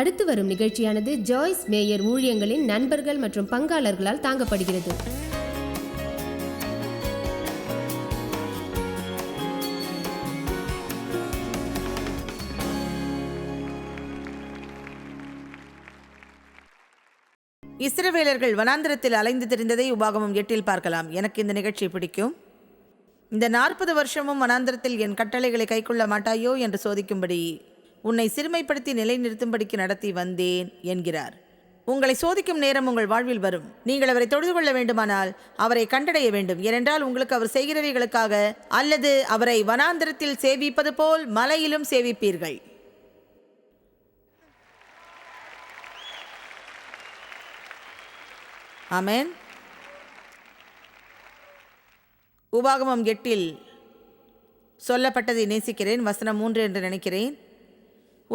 அடுத்து வரும் நிகழ்ச்சியானது ஜாய்ஸ் மேயர் ஊழியங்களின் நண்பர்கள் மற்றும் பங்காளர்களால் தாங்கப்படுகிறது. இஸ்ரவேலர்கள் வனாந்திரத்தில் அலைந்து திரிந்ததை உபாகமம் எட்டில் பார்க்கலாம். எனக்கு இந்த நிகழ்ச்சி பிடிக்கும். இந்த நாற்பது வருஷமும் வனாந்திரத்தில் என் கட்டளைகளை கைக்கொள்ள மாட்டாயோ என்று சோதிக்கும்படி உன்னை சிறுமைப்படுத்தி நிலைநிறுத்தும்படிக்கு நடத்தி வந்தேன் என்கிறார். உங்களை சோதிக்கும் நேரம் உங்கள் வாழ்வில் வரும். நீங்கள் அவரை தொழுது கொள்ள வேண்டுமானால் அவரை கண்டடைய வேண்டும். ஏனென்றால் உங்களுக்கு அவர் செய்கிறவைகளுக்காக அல்லது அவரை வனாந்திரத்தில் சேவிப்பது போல் மலையிலும் சேவிப்பீர்கள். ஆமேன். உபாகமம் எட்டில் சொல்லப்பட்டதை நேசிக்கிறேன் வசனம் மூன்று என்று நினைக்கிறேன்.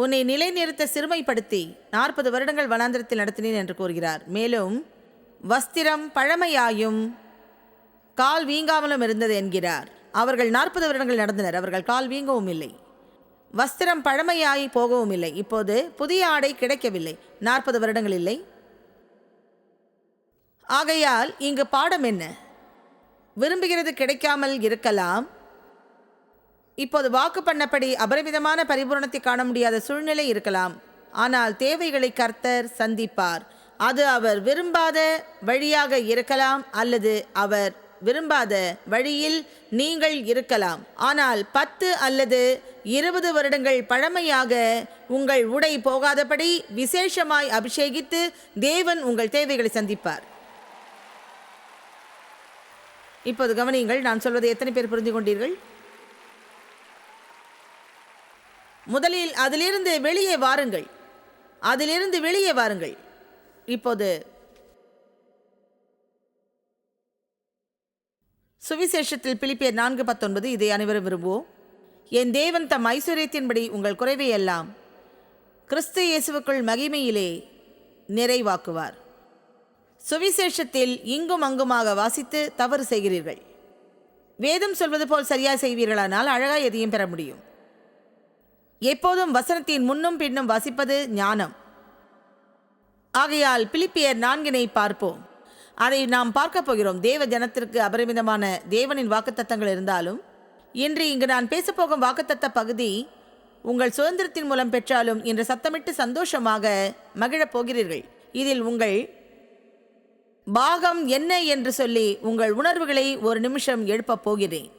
உன்னை நிலைநிறுத்த சிறுமைப்படுத்தி நாற்பது வருடங்கள் வனாந்திரத்தில் நடத்தினேன் என்று கூறுகிறார். மேலும் வஸ்திரம் பழமையாயும் கால் வீங்காமலும் இருந்தது என்கிறார். அவர்கள் நாற்பது வருடங்கள் நடந்தனர் அவர்கள் கால் வீங்கவும் இல்லை. வஸ்திரம் பழமையாய் போகவும் இல்லை. இப்போது புதிய ஆடை கிடைக்கவில்லை. நாற்பது வருடங்கள் இல்லை. ஆகையால் இங்கு பாடம் என்ன? விரும்புகிறது கிடைக்காமல் இருக்கலாம். இப்போது வாக்கு பண்ணபடி அபரிமிதமான பரிபூரணத்தை காண முடியாத சூழ்நிலை இருக்கலாம். ஆனால் தேவைகளை கர்த்தர் சந்திப்பார். அது அவர் விரும்பாத வழியாக இருக்கலாம் அல்லது அவர் விரும்பாத வழியில் நீங்கள் இருக்கலாம். ஆனால் பத்து அல்லது இருபது வருடங்கள் பழமையாக உங்கள் உடை போகாதபடி விசேஷமாய் அபிஷேகித்து தேவன் உங்கள் தேவைகளை சந்திப்பார். இப்போது கவனியுங்கள் நான் சொல்வதை எத்தனை பேர் புரிந்து கொண்டீர்கள்? முதலில் அதிலிருந்து வெளியே வாருங்கள். அதிலிருந்து வெளியே வாருங்கள். இப்போது சுவிசேஷத்தில் பிலிப்பியர் நான்கு பத்தொன்பது இதை அனைவரும் விரும்புவோம். என் தேவன் தம் ஐஸ்வர்யத்தின்படி உங்கள் குறைவை எல்லாம் கிறிஸ்து இயேசுவுக்குள் மகிமையிலே நிறைவாக்குவார். சுவிசேஷத்தில் இங்கும் அங்குமாக வாசித்து தவறு செய்கிறீர்கள். வேதம் சொல்வது போல் சரியாக செய்வீர்களானால் அழகாக எதையும் பெற முடியும். எப்போதும் வசனத்தின் முன்னும் பின்னும் வசிப்பது ஞானம். ஆகையால் பிலிப்பியர் நான்கினை பார்ப்போம். அதை நாம் பார்க்க போகிறோம். தேவ ஜனத்திற்கு அபரிமிதமான தேவனின் வாக்குத்தத்தங்கள் இருந்தாலும் இன்று இங்கு நான் பேசப்போகும் வாக்குத்தத்த பகுதி உங்கள் சுதந்திரத்தின் மூலம் பெற்றாலும் இன்று சத்தமிட்டு சந்தோஷமாக மகிழப் போகிறீர்கள். இதில் உங்கள் பாகம் என்ன என்று சொல்லி உங்கள் உணர்வுகளை ஒரு நிமிஷம் எழுப்பப் போகிறேன்.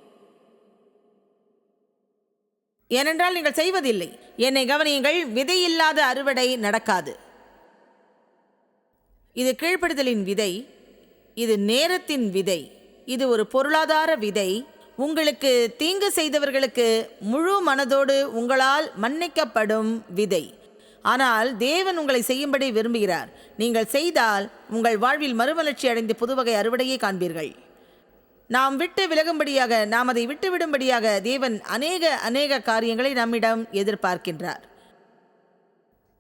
ஏனென்றால் நீங்கள் செய்வதில்லை. என்னை கவனியுங்கள் விதையில்லாத அறுவடை நடக்காது. இது கீழ்ப்படுதலின் விதை இது நேரத்தின் விதை இது ஒரு பொருளாதார விதை. உங்களுக்கு தீங்கு செய்தவர்களுக்கு முழு மனதோடு உங்களால் மன்னிக்கப்படும் விதை. ஆனால் தேவன் உங்களை செய்யும்படி விரும்புகிறார். நீங்கள் செய்தால் உங்கள் வாழ்வில் மறுமலர்ச்சி அடைந்து புதுவகை அறுவடையை காண்பீர்கள். நாம் விட்டு விலகும்படியாக நாம் அதை விட்டுவிடும்படியாக தேவன் அநேக அநேக காரியங்களை நம்மிடம் எதிர்பார்க்கின்றார்.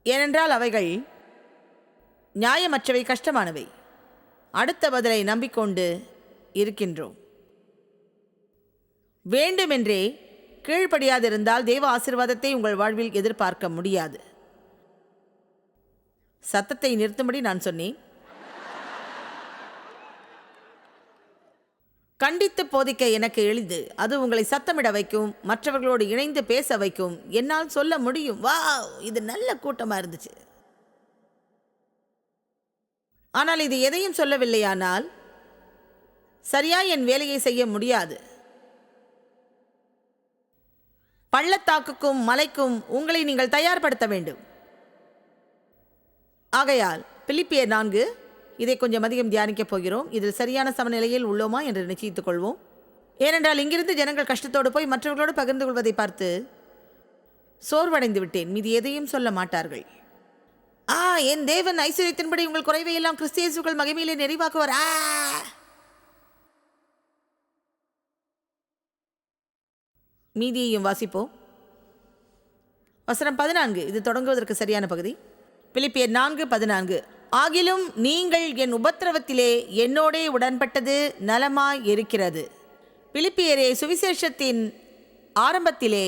ஏனென்றால் அவைகள் நியாயமற்றவை கஷ்டமானவை. அடுத்த பதிலை நம்பிக்கொண்டு இருக்கின்றோம். வேண்டுமென்றே கீழ்ப்படியாதிருந்தால் தேவ ஆசீர்வாதத்தை உங்கள் வாழ்வில் எதிர்பார்க்க முடியாது. சத்தத்தை நிறுத்தும்படி நான் சொன்னேன். கண்டித்து போதிக்க எனக்கு எளிது. அது உங்களை சத்தமிட வைக்கும் மற்றவர்களோடு இணைந்து பேச வைக்கும். என்னால் சொல்ல முடியும். வா இது நல்ல கூட்டமாக இருந்துச்சு. ஆனால் இது எதையும் சொல்லவில்லையானால் சரியா என் வேலையை செய்ய முடியாது. பள்ளத்தாக்குக்கும் மலைக்கும் உங்களை நீங்கள் தயார்படுத்த வேண்டும். ஆகையால் பிலிப்பியர் நான்கு இதை கொஞ்சம் அதிகம் தியானிக்கப் போகிறோம். இதில் சரியான சமநிலையில் உள்ளோமா என்று நிச்சயித்துக் கொள்வோம். ஏனென்றால் இங்கிருந்து ஜனங்கள் கஷ்டத்தோடு போய் மற்றவர்களோடு பகிர்ந்து கொள்வதை பார்த்து சோர்வடைந்து விட்டேன். மீது எதையும் சொல்ல மாட்டார்கள். ஆ என் தேவன் ஐஸ்வர்யத்தின்படி உங்கள் குறைவை எல்லாம் கிறிஸ்தியேசுகள் மகிமையிலே நிறைவாக்குவார். ஆ. மீதியையும் வாசிப்போம். வசனம் பதினான்கு. இது தொடங்குவதற்கு சரியான பகுதி. பிலிப்பியர் நான்கு பதினான்கு. ஆகிலும் நீங்கள் என் உபத்திரவத்திலே என்னோடே உடன்பட்டது நலமாய் இருக்கிறது பிலிப்பியரே சுவிசேஷத்தின் ஆரம்பத்திலே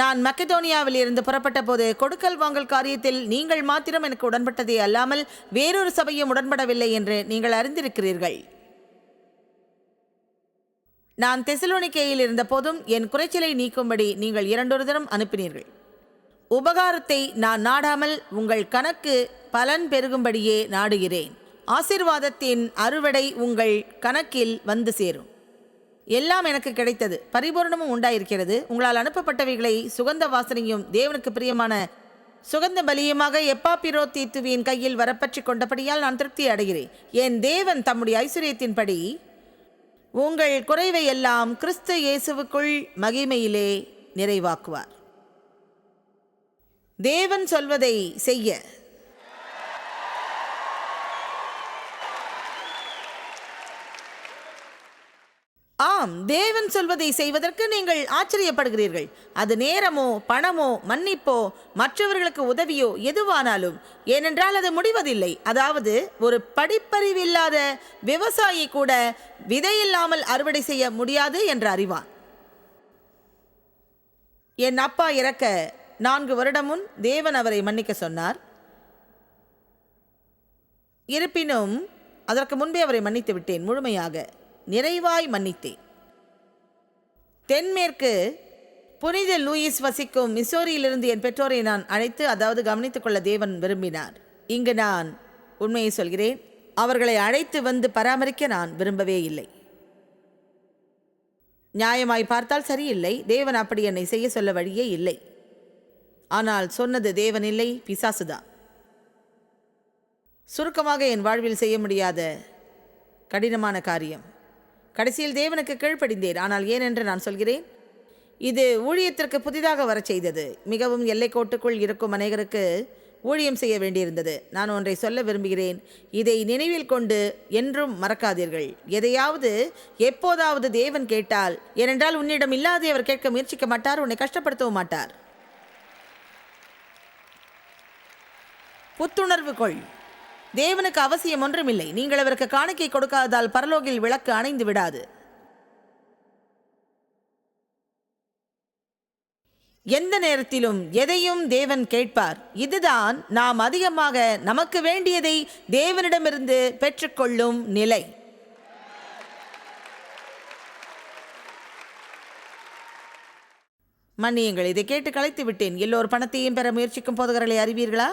நான் மக்கெதோனியாவில் இருந்து புறப்பட்ட போது கொடுக்கல் வாங்கல் காரியத்தில் நீங்கள் மாத்திரம் எனக்கு உடன்பட்டதே அல்லாமல் வேறொரு சபையும் உடன்படவில்லை என்று நீங்கள் அறிந்திருக்கிறீர்கள். நான் தெசலோனிக்கேயில் இருந்த போதும் என் குறைச்சலை நீக்கும்படி நீங்கள் இரண்டொரு தினம் அனுப்பினீர்கள். உபகாரத்தை நான் நாடாமல் உங்கள் கணக்கு பலன் பெருகும்படியே நாடுகிறேன். ஆசீர்வாதத்தின் அறுவடை உங்கள் கணக்கில் வந்து சேரும். எல்லாம் எனக்கு கிடைத்தது. பரிபூரணமும் உண்டாயிருக்கிறது. உங்களால் அனுப்பப்பட்டவைகளை சுகந்த வாசனையும் தேவனுக்கு பிரியமான சுகந்த பலியுமாக எப்பாப்பிரோ தீத்துவின் கையில் வரப்பற்றி கொண்டபடியால் நான் திருப்தி அடைகிறேன். என் தேவன் தம்முடைய ஐஸ்வர்யத்தின்படி உங்கள் குறைவை எல்லாம் கிறிஸ்து இயேசுவுக்குள் மகிமையிலே நிறைவாக்குவார். தேவன் சொல்வதை செய்ய. ஆம் தேவன் சொல்வதை செய்வதற்கு நீங்கள் ஆச்சரியப்படுகிறீர்கள். அது நேரமோ பணமோ மன்னிப்போ மற்றவர்களுக்கு உதவியோ எதுவானாலும். ஏனென்றால் அது முடிவதில்லை. அதாவது ஒரு படிப்பறிவில்லாத விவசாயி கூட விதையில்லாமல் அறுவடை செய்ய முடியாது என்று அறிவான். என் அப்பா இறக்க நான்கு வருடம் முன் தேவன் அவரை மன்னிக்க சொன்னார். இருப்பினும் அதற்கு முன்பே அவரை மன்னித்து விட்டேன். முழுமையாக நிறைவாய் மன்னித்தேன். தென்மேற்கு புனித லூயிஸ் வசிக்கும் மிசோரியிலிருந்து என் பெற்றோரை நான் அழைத்து அதாவது கவனித்துக் கொள்ள தேவன் விரும்பினார். இங்கு நான் உண்மையை சொல்கிறேன். அவர்களை அழைத்து வந்து பராமரிக்க நான் விரும்பவே இல்லை. நியாயமாய் பார்த்தால் சரியில்லை. தேவன் அப்படி என்னை செய்ய சொல்ல வழியே இல்லை. ஆனால் சொன்னது தேவனில்லை பிசாசுதான் சுருக்கமாக என் வாழ்வில் செய்ய முடியாத கடினமான காரியம். கடைசியில் தேவனுக்கு கீழ்ப்படிந்தேன் ஆனால் ஏனென்று நான் சொல்கிறேன். இது ஊழியத்திற்கு புதிதாக வரச் செய்தது. மிகவும் எல்லைக்கோட்டுக்குள் இருக்கும் அநேகருக்கு ஊழியம் செய்ய வேண்டியிருந்தது. நான் ஒன்றை சொல்ல விரும்புகிறேன். இதை நினைவில் கொண்டு என்றும் மறக்காதீர்கள். எதையாவது எப்போதாவது தேவன் கேட்டால் ஏனென்றால் உன்னிடம் இல்லாதே அவர் கேட்க முயற்சிக்க மாட்டார் உன்னை கஷ்டப்படுத்தவும் மாட்டார். புத்துணர்வு கொள். தேவனுக்கு அவசியம் ஒன்றுமில்லை. நீங்கள் அவருக்கு காணிக்கை கொடுக்காததால் பரலோகில் விளக்கு அணைந்து விடாது. எந்த நேரத்திலும் எதையும் தேவன் கேட்பார். இதுதான் நாம் அதிகமாக நமக்கு வேண்டியதை தேவனிடமிருந்து பெற்றுக்கொள்ளும் நிலை. மன்னியுங்கள் இதை கேட்டு கலைத்து விட்டேன் எல்லோர் பணத்தையும் பெற முயற்சிக்கும் போதகர்களை அறிவீர்களா?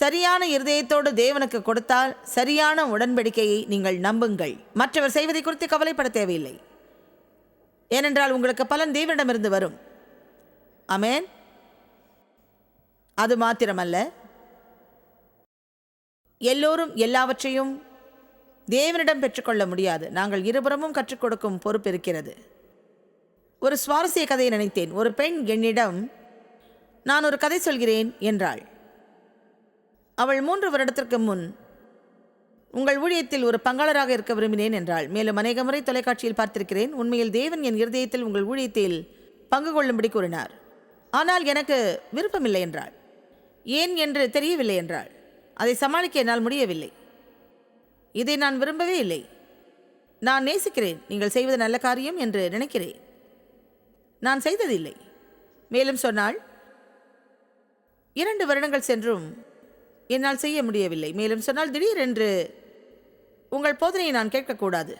சரியான இருதயத்தோடு தேவனுக்கு கொடுத்தால் சரியான உடன்படிக்கையை நீங்கள் நம்புங்கள். மற்றவர் செய்வதை குறித்து கவலைப்பட தேவையில்லை. ஏனென்றால் உங்களுக்கு பலன் தேவனிடமிருந்து வரும். அமேன் அது மாத்திரமல்ல. எல்லோரும் எல்லாவற்றையும் தேவனிடம் பெற்றுக்கொள்ள முடியாது. நாங்கள் இருபுறமும் கற்றுக் கொடுக்கும் பொறுப்பு இருக்கிறது. ஒரு சுவாரஸ்ய கதையை நினைத்தேன். ஒரு பெண் என்னிடம் நான் ஒரு கதை சொல்கிறேன் என்றாள். அவள் மூன்று வருடத்திற்கு முன் உங்கள் ஊழியத்தில் ஒரு பங்காளராக இருக்க விரும்பினேன் என்றாள். மேலும் அநேக முறை தொலைக்காட்சியில் பார்த்திருக்கிறேன். உண்மையில் தேவன் என் இருதயத்தில் உங்கள் ஊழியத்தில் பங்கு கொள்ளும்படி கூறினார். ஆனால் எனக்கு விருப்பமில்லை என்றாள். ஏன் என்று தெரியவில்லை என்றாள். அதை சமாளிக்க என்னால் முடியவில்லை. இதை நான் விரும்பவே இல்லை. நான் நேசிக்கிறேன். நீங்கள் செய்வது நல்ல காரியம் என்று நினைக்கிறேன். நான் செய்ததில்லை. மேலும் சொன்னாள் இரண்டு வருடங்கள் சென்றும் என்னால் செய்ய முடியவில்லை. மேலும் சொன்னால் திடீரென்று உங்கள் போதனையை நான் கேட்கக்கூடாது.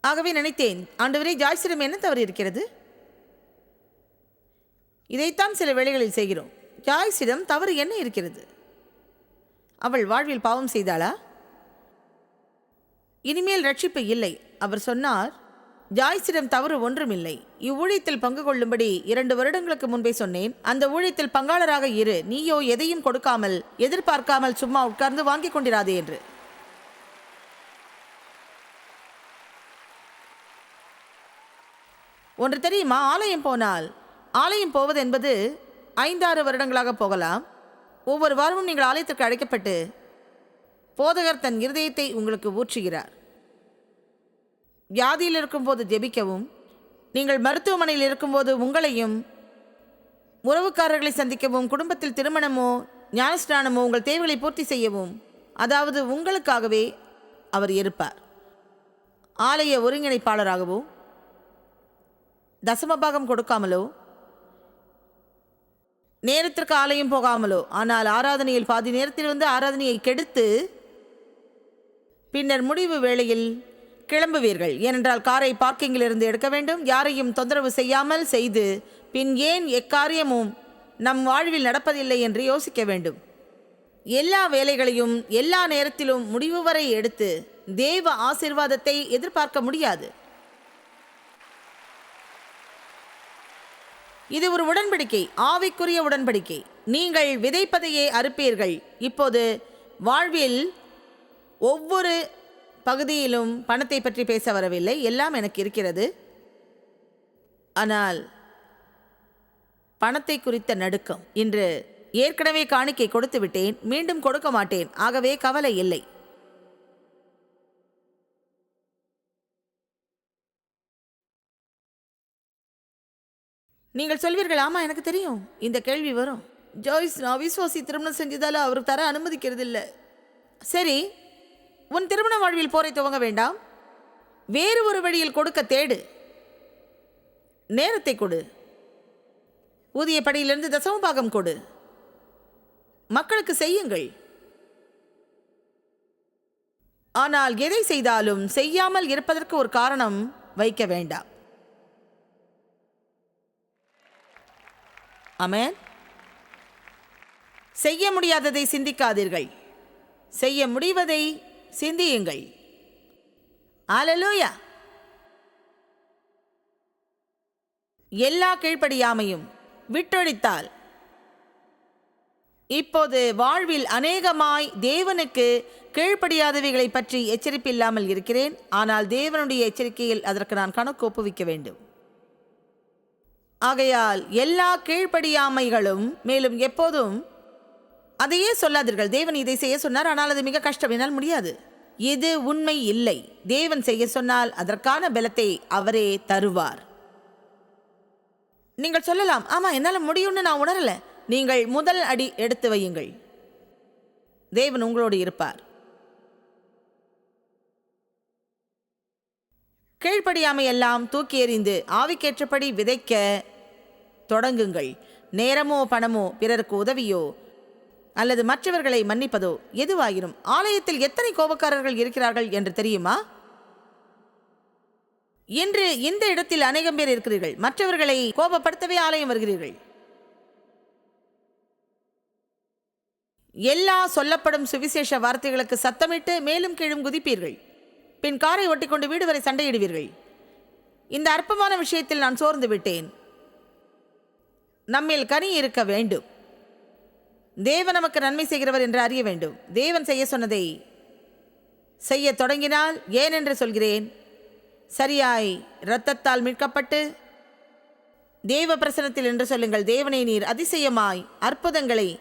ஆகவே நினைத்தேன் ஆண்டவரே ஜாய்ஸிடம் என்ன தவறு இருக்கிறது இதைத்தான் சில வேளைகளில் செய்கிறோம். ஜாய்ஸிடம் தவறு என்ன இருக்கிறது? அவள் வாழ்வில் பாவம் செய்தாளா? இனிமேல் ரட்சிப்பு இல்லை. அவர் சொன்னார் ஜாய்ஸிடம் தவறு ஒன்றுமில்லை. இவ்வூழியத்தில் பங்கு கொள்ளும்படி இரண்டு வருடங்களுக்கு முன்பே சொன்னேன். அந்த ஊழியத்தில் பங்காளராக இரு. நீயோ எதையும் கொடுக்காமல் எதிர்பார்க்காமல் சும்மா உட்கார்ந்து வாங்கிக் கொண்டிராதே என்று. ஒன்று தெரியுமா? ஆலயம் போனால். ஆலயம் போவது என்பது ஐந்தாறு வருடங்களாக போகலாம். ஒவ்வொரு வாரமும் நீங்கள் ஆலயத்திற்கு அழைக்கப்பட்டு போதகர் தன் இருதயத்தை உங்களுக்கு ஊற்றுகிறார். வியாதியில் இருக்கும்போது ஜெபிக்கவும் நீங்கள் மருத்துவமனையில் இருக்கும்போது உங்களையும் உறவுக்காரர்களை சந்திக்கவும் குடும்பத்தில் திருமணமோ ஞானஸ்நானமோ உங்கள் தேவைகளை பூர்த்தி செய்யவும் அதாவது உங்களுக்காகவே அவர் இருப்பார். ஆலய ஒருங்கிணைப்பாளராகவோ தசமபாகம் கொடுக்காமலோ நேரத்திற்கு ஆலயம் போகாமலோ ஆனால் ஆராதனையில் பாதி நேரத்தில் வந்து ஆராதனையை கெடுத்து பின்னர் முடிவு வேளையில் கிளம்புவீர்கள். ஏனென்றால் காரை பார்க்கிங்கில் இருந்து எடுக்க வேண்டும். யாரையும் தொந்தரவு செய்யாமல் செய்து பின் ஏன் எக்காரியமும் நம் வாழ்வில் நடப்பதில்லை என்று யோசிக்க வேண்டும். எல்லா வேலைகளையும் எல்லா நேரத்திலும் முடிவு வரை எடுத்து தேவ ஆசீர்வாதத்தை எதிர்பார்க்க முடியாது. இது ஒரு உடன்படிக்கை ஆவிக்குரிய உடன்படிக்கை. நீங்கள் விதைப்பதையே அறுப்பீர்கள். இப்போது வாழ்வில் ஒவ்வொரு பகுதியிலும் பணத்தை பற்றி பேச வரவில்லை. எல்லாம் எனக்கு இருக்கிறது. ஆனால் பணத்தை குறித்த நடுக்கம். இன்று ஏற்கனவே காணிக்கை கொடுத்து விட்டேன். மீண்டும் கொடுக்க மாட்டேன். ஆகவே கவலை இல்லை. நீங்கள் சொல்வீர்கள் ஆமா எனக்கு தெரியும். இந்த கேள்வி வரும். ஜாய்ஸ் நான் விசுவாசி திருமணம் செஞ்சதால அவர் தர அனுமதிக்கிறது இல்லை சரி உன் திருமண வாழ்வில் போரை துவங்க வேண்டாம். வேறு ஒரு வழியில் கொடுக்க தேடு. நேரத்தை கொடு. ஊதிய படியிலிருந்து தசம பாகம் கொடு. மக்களுக்கு செய்யுங்கள். ஆனால் எதை செய்தாலும் செய்யாமல் இருப்பதற்கு ஒரு காரணம் வைக்க வேண்டாம். அமேன் செய்ய முடியாததை சிந்திக்காதீர்கள். செய்ய முடிவதை சிந்தியுங்கள். ஆலலூயா எல்லா கீழ்ப்படியாமையும் விட்டொழித்தால். இப்போது வாழ்வில் அநேகமாய் தேவனுக்கு கீழ்ப்படியாதவைகளை பற்றி எச்சரிப்பில்லாமல் இருக்கிறேன். ஆனால் தேவனுடைய எச்சரிக்கையில் அதற்கு நான் கணக்கு ஒப்புவிக்க வேண்டும். ஆகையால் எல்லா கீழ்ப்படியாமைகளும் மேலும் எப்போதும் அதையே சொல்லாதீர்கள். தேவன் இதை செய்ய சொன்னார். ஆனால் அது மிக கஷ்டம். என்னால் முடியாது. இது உண்மை இல்லை? தேவன் செய்ய சொன்னால் அதற்கான பலத்தை அவரே தருவார். நீங்கள் சொல்லலாம் ஆமா என்னால் முடியும்னு நான் உணரல. நீங்கள் முதல் அடி எடுத்து வையுங்கள். தேவன் உங்களோடு இருப்பார். கீழ்ப்படியாமை எல்லாம் தூக்கி எறிந்து ஆவிக்கேற்றபடி விதைக்க தொடங்குங்கள். நேரமோ பணமோ பிறருக்கு உதவியோ அல்லது மற்றவர்களை மன்னிப்பதோ எதுவாயினும் ஆலயத்தில் எத்தனை கோபக்காரர்கள் இருக்கிறார்கள் என்று தெரியுமா? இன்று இந்த இடத்தில் அநேகம் பேர் இருக்கிறீர்கள். மற்றவர்களை கோபப்படுத்தவே ஆலயம் வருகிறீர்கள். எல்லா சொல்லப்படும் சுவிசேஷ வார்த்தைகளுக்கு சத்தமிட்டு மேலும் கீழும் குதிப்பீர்கள். பின் காரை ஒட்டிக்கொண்டு வீடு வரை சண்டையிடுவீர்கள். இந்த அற்பமான விஷயத்தில் நான் சோர்ந்து விட்டேன். நம்மில் கனி இருக்க வேண்டும். தேவன் நமக்கு நன்மை செய்கிறவர் என்று அறிய வேண்டும். தேவன் செய்ய சொன்னதை செய்ய தொடங்கினால் ஏன் என்று சொல்கிறேன். சரியாய் இரத்தத்தால் மீட்கப்பட்டு தேவ பிரசனத்தில் என்று சொல்லுங்கள். தேவனை நீர் அதிசயமாய் அற்புதங்களை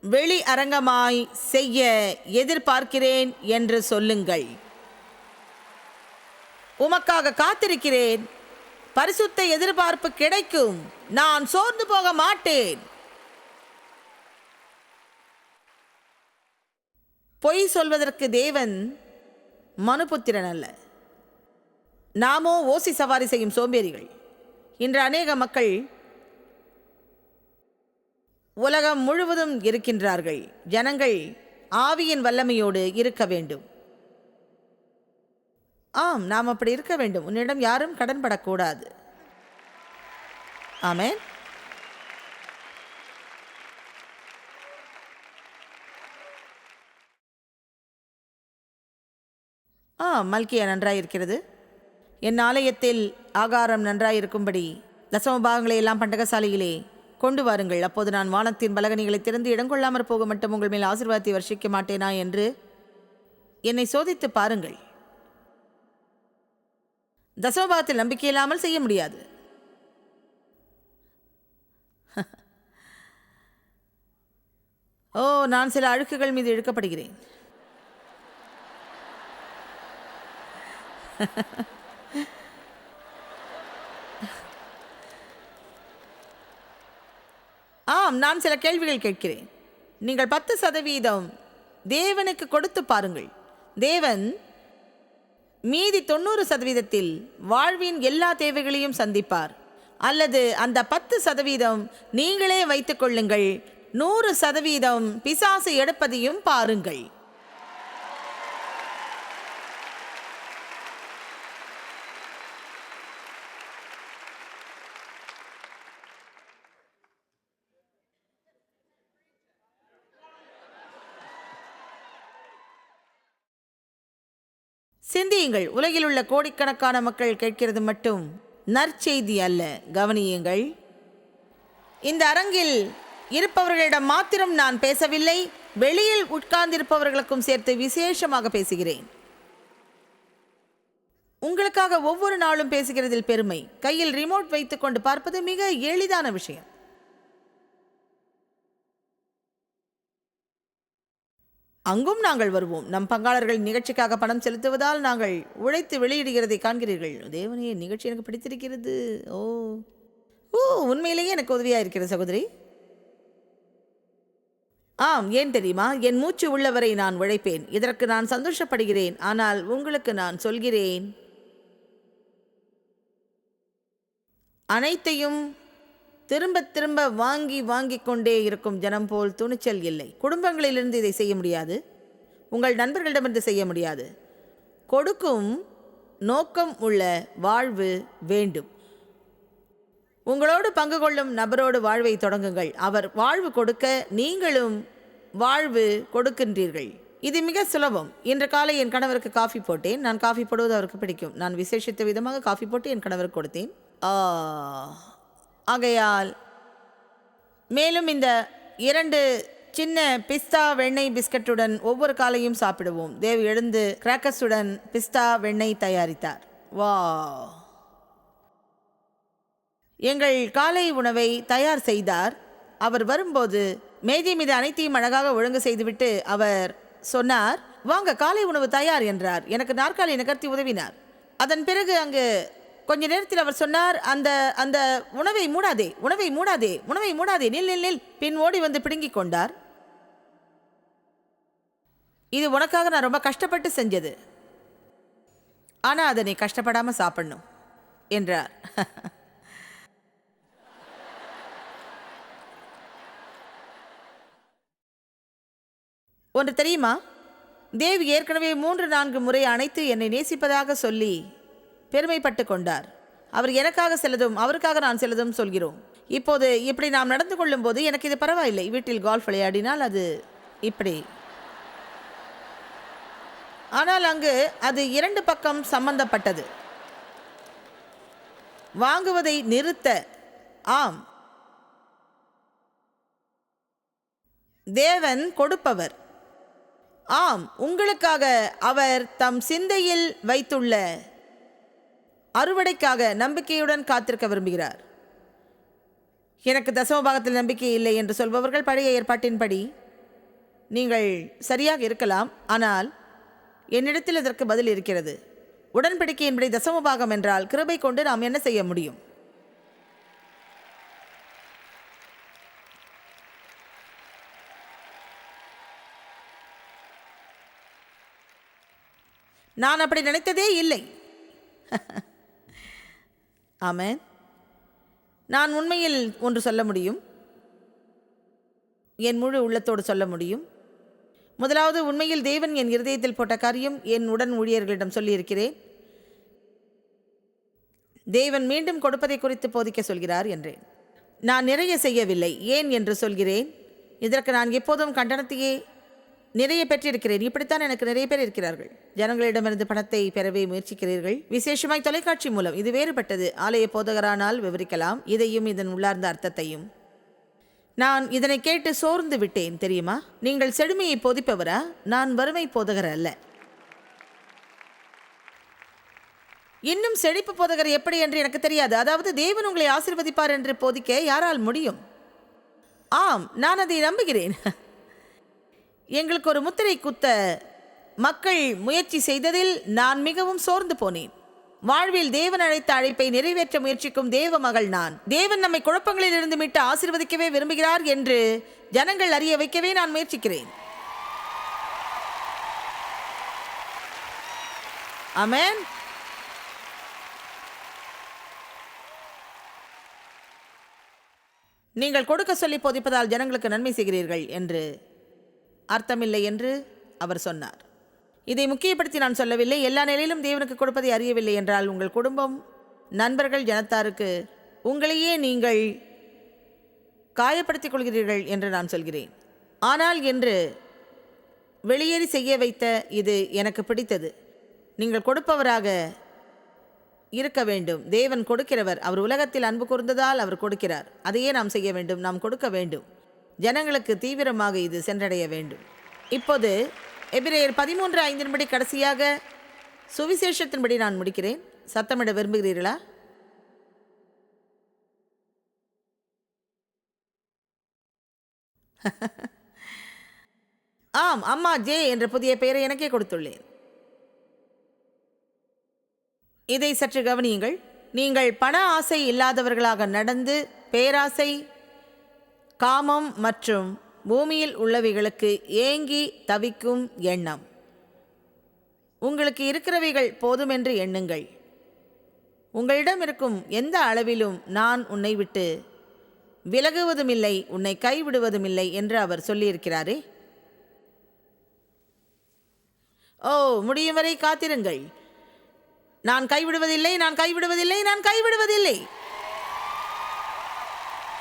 வெளி அரங்கமாய் செய்ய எதிர்பார்க்கிறேன் என்று சொல்லுங்கள். உமக்காக காத்திருக்கிறேன். பரிசுத்த எதிர்பார்ப்பு கிடைக்கும். நான் சோர்ந்து போக மாட்டேன். பொய் சொல்வதற்கு தேவன் மனுபுத்திரன் அல்ல. நாமோ ஓசி சவாரி செய்யும் சோம்பேறிகள். இன்று அநேக மக்கள் உலகம் முழுவதும் இருக்கின்றார்கள். ஜனங்கள் ஆவியின் வல்லமையோடு இருக்க வேண்டும். ஆம் நாம் அப்படி இருக்க வேண்டும். உன்னிடம் யாரும் கடன்படக்கூடாது ஆமேன். ஆ மல்கியா நன்றாயிருக்கிறது. என் ஆலயத்தில் ஆகாரம் நன்றாயிருக்கும்படி தசம பாகங்களை எல்லாம் பண்டகசாலையிலே கொண்டு வாருங்கள். அப்போது நான் வானத்தின் பலகனிகளை திறந்து இடங்கொள்ளாமற் போக மட்டும் உங்கள் மேல் ஆசிர்வாதத்தை வர்ஷிக்க மாட்டேனா என்று என்னை சோதித்து பாருங்கள். தசமபாகத்தில் நம்பிக்கை இல்லாமல் செய்ய முடியாது. ஓ நான் சில அழுக்குகள் மீது இழுக்கப்படுகிறேன். ஆம் நான் சில கேள்விகள் கேட்கிறேன். நீங்கள் பத்து சதவீதம் தேவனுக்கு கொடுத்து பாருங்கள். தேவன் மீதி தொண்ணூறு சதவீதத்தில் வாழ்வின் எல்லா தேவைகளையும் சந்திப்பார். அல்லது அந்த பத்து சதவீதம் நீங்களே வைத்துக்கொள்ளுங்கள் நூறு சதவீதம் பிசாசு எடுப்பதையும் பாருங்கள். சிந்தியுங்கள். உலகில் உள்ள கோடிக்கணக்கான மக்கள் கேட்கிறது மட்டும் நற்செய்தி அல்ல. கவனியுங்கள். இந்த அரங்கில் இருப்பவர்களிடம் மாத்திரம் நான் பேசவில்லை. வெளியில் உட்கார்ந்திருப்பவர்களுக்கும் சேர்த்து விசேஷமாக பேசுகிறேன். உங்களுக்காக ஒவ்வொரு நாளும் பேசுகிறதில் பெருமை. கையில் ரிமோட் வைத்துக்கொண்டு பார்ப்பது மிக எளிதான விஷயம். அங்கும் நாங்கள் வருவோம். நம் பங்காளர்கள் நிகழ்ச்சிக்காக பணம் செலுத்துவதால் நாங்கள் உழைத்து வெளியிடுகிறதை காண்கிறீர்கள். தேவனையே நிகழ்ச்சி எனக்கு பிடித்திருக்கிறது. ஓ. ஓ உண்மையிலேயே எனக்கு உதவியாக இருக்கிறது சகோதரி? ஆம் ஏன் தெரியுமா? என் மூச்சு உள்ளவரை நான் உழைப்பேன். இதற்கு நான் சந்தோஷப்படுகிறேன். ஆனால் உங்களுக்கு நான் சொல்கிறேன். அனைத்தையும் திரும்ப திரும்ப வாங்கி வாங்கி கொண்டே இருக்கும் ஜனம் போல் துணிச்சல் இல்லை. குடும்பங்களிலிருந்து இதை செய்ய முடியாது. உங்கள் நண்பர்களிடமிருந்து செய்ய முடியாது. கொடுக்கும் நோக்கம் உள்ள வாழ்வு வேண்டும். உங்களோடு பங்கு கொள்ளும் நபரோடு வாழ்வை தொடங்குங்கள். அவர் வாழ்வு கொடுக்க நீங்களும் வாழ்வு கொடுக்கின்றீர்கள். இது மிக சுலபம். இன்று காலை என் கணவருக்கு காஃபி போட்டேன். நான் காஃபி போடுவது அவருக்கு பிடிக்கும். நான் விசேஷித்த விதமாக காஃபி போட்டு என் கணவருக்கு கொடுத்தேன். ஆ, ஆகையால் மேலும் இந்த இரண்டு சின்ன பிஸ்தா வெண்ணெய் பிஸ்கட்டுடன் ஒவ்வொரு காலையும் சாப்பிடுவோம். தேவ் எழுந்து கிராக்கர்ஸுடன் பிஸ்தா வெண்ணெய் தயாரித்தார். வா எங்கள் காலை உணவை தயார் செய்தார். அவர் வரும்போது மேஜை மீது அனைத்தையும் அழகாக ஒழுங்கு செய்துவிட்டு அவர் சொன்னார் வாங்க காலை உணவு தயார் என்றார். எனக்கு நாற்காலி நகர்த்தி உதவினார். அதன் பிறகு அங்கு கொஞ்ச நேரத்தில் அவர் சொன்னார் அந்த அந்த உணவை மூடாதே உணவை மூடாதே உணவை மூடாதே நில் நில் நில். பின் ஓடி வந்து பிடுங்கிக் கொண்டார். இது உனக்காக நான் ரொம்ப கஷ்டப்பட்டு செஞ்சது. ஆனால் அதை நீ கஷ்டப்படாமல் சாப்பிடணும் என்றார். ஒன்று தெரியுமா? தேவ் ஏற்கனவே மூன்று நான்கு முறை அனைத்து என்னை நேசிப்பதாக சொல்லி பெருமைப்பட்டு கொண்டார். அவர் எனக்காக செல்லதும் அவருக்காக நான் செல்லதும் சொல்கிறோம். இப்போது இப்படி நாம் நடந்து கொள்ளும்போது எனக்கு இது பரவாயில்லை. வீட்டில் கால்ஃப் விளையாடினால் அது இப்படி. ஆனால் அங்கு அது இரண்டு பக்கம் சம்பந்தப்பட்டது. வாங்குவதை நிறுத்த ஆம். தேவன் கொடுப்பவர். ஆம் உங்களுக்காக அவர் தம் சிந்தையில் வைத்துள்ள அறுவடைக்காக நம்பிக்கையுடன் காத்திருக்க விரும்புகிறார். எனக்கு தசமபாகத்தில் நம்பிக்கை இல்லை என்று சொல்பவர்கள் பழைய ஏற்பாட்டின்படி நீங்கள் சரியாக இருக்கலாம் ஆனால் என்னிடத்தில் இதற்கு பதில் இருக்கிறது. உடன்படிக்கையின்படி தசமபாகம் என்றால் கிருபை கொண்டு நாம் என்ன செய்ய முடியும்? நான் அப்படி நினைத்ததே இல்லை. ஆமென். நான் உண்மையில் ஒன்று சொல்ல முடியும். என் முழு உள்ளத்தோடு சொல்ல முடியும். முதலாவது உண்மையில் தேவன் என் இருதயத்தில் போட்ட காரியம் என் உடன் ஊழியர்களிடம் சொல்லியிருக்கிறேன். தேவன் மீண்டும் கொடுப்பதை குறித்து போதிக்க சொல்கிறார் என்றேன். நான் நிறைய செய்யவில்லை. ஏன் என்று சொல்கிறேன். இதற்கு நான் எப்போதும் கண்டனத்தையே நிறைய பெற்றிருக்கிறேன். இப்படித்தான் எனக்கு நிறைய பேர் இருக்கிறார்கள். ஜனங்களிடமிருந்து பணத்தை பெறவே முயற்சிக்கிறீர்கள். விசேஷமாய் தொலைக்காட்சி மூலம் இது வேறுபட்டது. ஆலய போதகரானால் விவரிக்கலாம். இதையும் இதன் உள்ளார்ந்த அர்த்தத்தையும். நான் இதனை கேட்டு சோர்ந்து விட்டேன் தெரியுமா? நீங்கள் செழுமையை போதிப்பவரா? நான் வறுமை போதகர் அல்ல. இன்னும் செழிப்பு போதகர் எப்படி என்று எனக்கு தெரியாது. அதாவது தேவன் உங்களை ஆசிர்வதிப்பார் என்று போதிக்க யாரால் முடியும்? ஆம் நான் அதை நம்புகிறேன். எங்களுக்கு ஒரு முத்திரை குத்த மக்கள் முயற்சி செய்ததில் நான் மிகவும் சோர்ந்து போனேன். வாழ்வில் தேவன் அழைத்த அழைப்பை நிறைவேற்ற முயற்சிக்கும் தேவ மகள் நான். தேவன் நம்மை குழப்பங்களில் இருந்து மீட்டு ஆசீர்வதிக்கவே விரும்புகிறார் என்று ஜனங்கள் அறிய வைக்கவே நான் முயற்சிக்கிறேன். அமேன் நீங்கள் கொடுக்க சொல்லி போதிப்பதால் ஜனங்களுக்கு நன்மை செய்கிறீர்கள் என்று அர்த்தமில்லை என்று அவர் சொன்னார். இதை முக்கியப்படுத்தி நான் சொல்லவில்லை. எல்லா நிலையிலும் தேவனுக்கு கொடுப்பதை அறியவில்லை என்றால் உங்கள் குடும்பம் நண்பர்கள் ஜனத்தாருக்கு உங்களையே நீங்கள் காயப்படுத்திக் கொள்கிறீர்கள் என்று நான் சொல்கிறேன். ஆனால் என்று வெளியேறி செய்ய வைத்த இது எனக்கு பிடித்தது. நீங்கள் கொடுப்பவராக இருக்க வேண்டும். தேவன் கொடுக்கிறவர். அவர் உலகத்தில் அன்பு கூர்ந்ததால் அவர் கொடுக்கிறார். அதையே நாம் செய்ய வேண்டும். நாம் கொடுக்க வேண்டும். ஜனங்களுக்கு தீவிரமாக இது சென்றடைய வேண்டும். இப்போது எபிரேயர் பதிமூன்று ஐந்தின்படி கடைசியாக சுவிசேஷத்தின்படி நான் முடிக்கிறேன். சத்தமிட விரும்புகிறீர்களா? ஆம் அம்மா ஜே என்ற புதிய பெயரை எனக்கே கொடுத்துள்ளேன். இதை சற்று கவனியுங்கள். நீங்கள் பண ஆசை இல்லாதவர்களாக நடந்து பேராசை காமம் மற்றும் பூமியில் உள்ளவைகளுக்கு ஏங்கி தவிக்கும் எண்ணம். உங்களுக்கு இருக்கிறவைகள் போதுமென்று எண்ணுங்கள். உங்களிடம் இருக்கும் எந்த அளவிலும் நான் உன்னை விட்டு விலகுவதுமில்லை உன்னை கைவிடுவதுமில்லை என்று அவர் சொல்லியிருக்கிறாரே. ஓ முடியும் வரை காத்திருங்கள். நான் கைவிடுவதில்லை நான் கைவிடுவதில்லை நான் கைவிடுவதில்லை.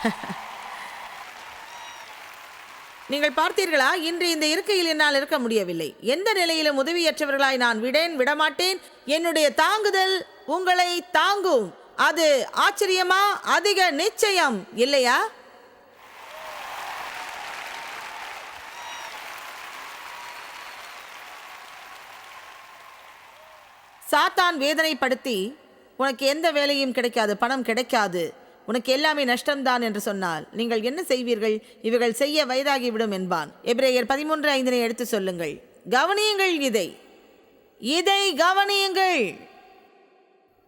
நீங்கள் பார்த்தீர்களா? இன்று இந்த இருக்கையில் என்னால் இருக்க முடியவில்லை. எந்த நிலையிலும் உதவியற்றவர்களாய் நான் விடேன் விடமாட்டேன். என்னுடைய தாங்குதல் உங்களை தாங்கும். அது ஆச்சரியமா? அதிக நிச்சயம். இல்லையா? சாத்தான் வேதனைப்படுத்தி உனக்கு எந்த வேலையும் கிடைக்காது பணம் கிடைக்காது. உனக்கு எல்லாமே நஷ்டம்தான் என்று சொன்னால் நீங்கள் என்ன செய்வீர்கள்? இவைகள் செய்ய வயதாகிவிடும் என்பான். எப்ரேயர் பதிமூன்று ஐந்தினை எடுத்து சொல்லுங்கள். கவனியுங்கள் இதை. இதை கவனியுங்கள்.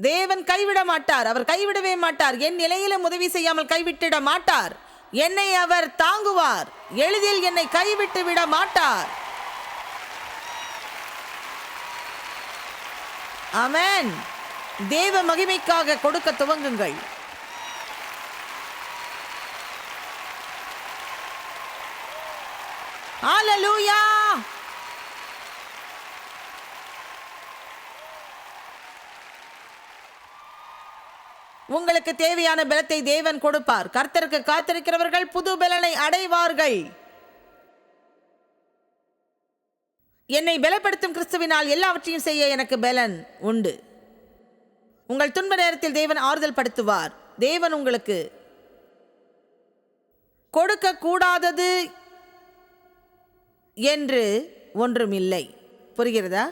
தேவன் கைவிட மாட்டார். அவர் கைவிடவே மாட்டார். என் நிலையிலும் உதவி செய்யாமல் கைவிட்டிட மாட்டார். என்னை அவர் தாங்குவார். எளிதில் என்னை கைவிட்டு விட மாட்டார். அமேன் தேவ மகிமைக்காக கொடுக்க துவங்குங்கள். ஹalleluya உங்களுக்கு தேவையான பலத்தை தேவன் கொடுப்பார். கர்த்தருக்கு காத்திருக்கிறவர்கள் புது பலனை அடைவார்கள். என்னை பலப்படுத்தும் கிறிஸ்துவினால் எல்லாவற்றையும் செய்ய எனக்கு பலன் உண்டு. உங்கள் துன்ப நேரத்தில் தேவன் ஆறுதல் படுத்துவார். தேவன் உங்களுக்கு கொடுக்க கூடாதது என்று ஒன்றுமில்லை. புரிகிறதா?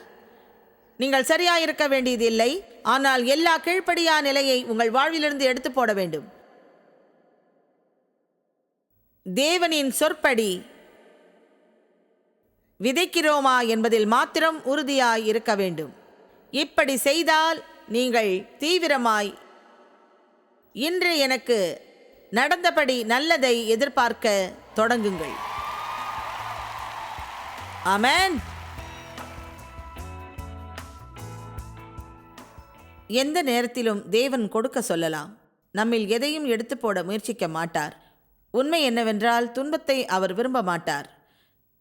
நீங்கள் சரியாயிருக்க வேண்டியதில்லை. ஆனால் எல்லா கீழ்ப்படியா நிலையை உங்கள் வாழ்விலிருந்து எடுத்து போட வேண்டும். தேவனின் சொற்படி விதைக்கிறோமா என்பதில் மாத்திரம் உறுதியாய் இருக்க வேண்டும். இப்படி செய்தால் நீங்கள் தீவிரமாய் இன்று எனக்கு நடந்தபடி நல்லதை எதிர்பார்க்க தொடங்குங்கள். அமேன் எந்த நேரத்திலும் தேவன் கொடுக்க சொல்லலாம். நம்மில் எதையும் எடுத்து போட முயற்சிக்க மாட்டார். உண்மை என்னவென்றால் துன்பத்தை அவர் விரும்ப மாட்டார்.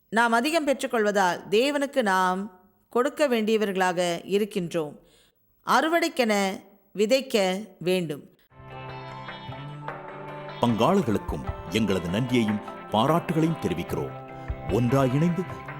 நாம் அதிகம் பெற்றுக்கொள்வதால் தேவனுக்கு நாம் கொடுக்க வேண்டியவர்களாக இருக்கின்றோம். அறுவடைக்கென விதைக்க வேண்டும். பங்காளர்களுக்கும் எங்களது நன்றியையும் பாராட்டுகளையும் தெரிவிக்கிறோம். ஒன்றாய் இணைந்து